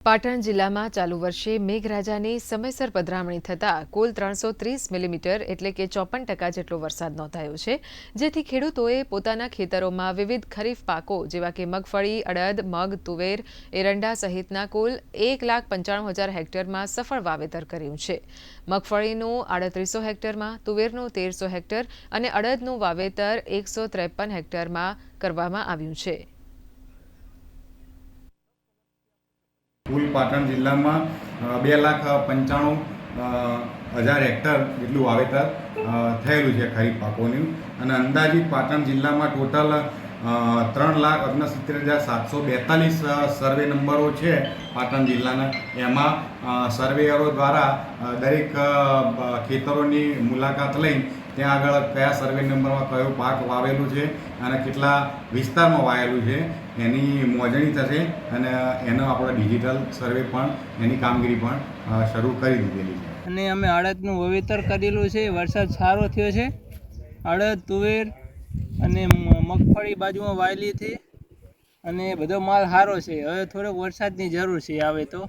પાટણ જિલ્લામાં ચાલુ વર્ષે મેઘરાજાની સમયસર પધરામણી થતાં કુલ ત્રણસો ત્રીસ મિલીમીટર એટલે કે ચોપન ટકા જેટલો વરસાદ નોંધાયો છે. જેથી ખેડૂતોએ પોતાના ખેતરોમાં વિવિધ ખરીફ પાકો જેવા કે મગફળી, અડદ, મગ, તુવેર, એરંડા સહિતના કુલ એક લાખ પંચાણું હજાર હેક્ટરમાં સફળ વાવેતર કર્યું છે. મગફળીનું આડત્રીસો હેક્ટરમાં, તુવેરનું તેરસો હેક્ટર અને અડદનું વાવેતર એકસો ત્રેપન હેક્ટરમાં કરવામાં આવ્યું છે. કુલ પાટણ જિલ્લામાં બે લાખ પંચાણું હજાર હેક્ટર જેટલું વાવેતર થયેલું છે ખરીફ પાકોનું. અને અંદાજિત પાટણ જિલ્લામાં ટોટલ ત્રણ લાખ ઓગણસિત્તેર હજાર સાતસો બેતાલીસ સર્વે નંબરો છે પાટણ જિલ્લાના. એમાં સર્વેયરો દ્વારા દરેક ખેતરોની મુલાકાત લઈ ત્યાં આગળ કયા સર્વે નંબરમાં કયો પાક વાવેલું છે અને કેટલા વિસ્તારમાં વાવેલું છે એની મોજણી થશે અને એનો આપણો ડિજિટલ સર્વે પણ, એની કામગીરી પણ શરૂ કરી દીધેલી છે. અને અમે અડદનું વાવેતર કરેલું છે, વરસાદ સારો થયો છે. અડદ તુવેર અને મગફળી બાજુમાં વાયેલી હતી અને બધો માલ સારો છે. હવે થોડોક વરસાદની જરૂર છે, આવે તો.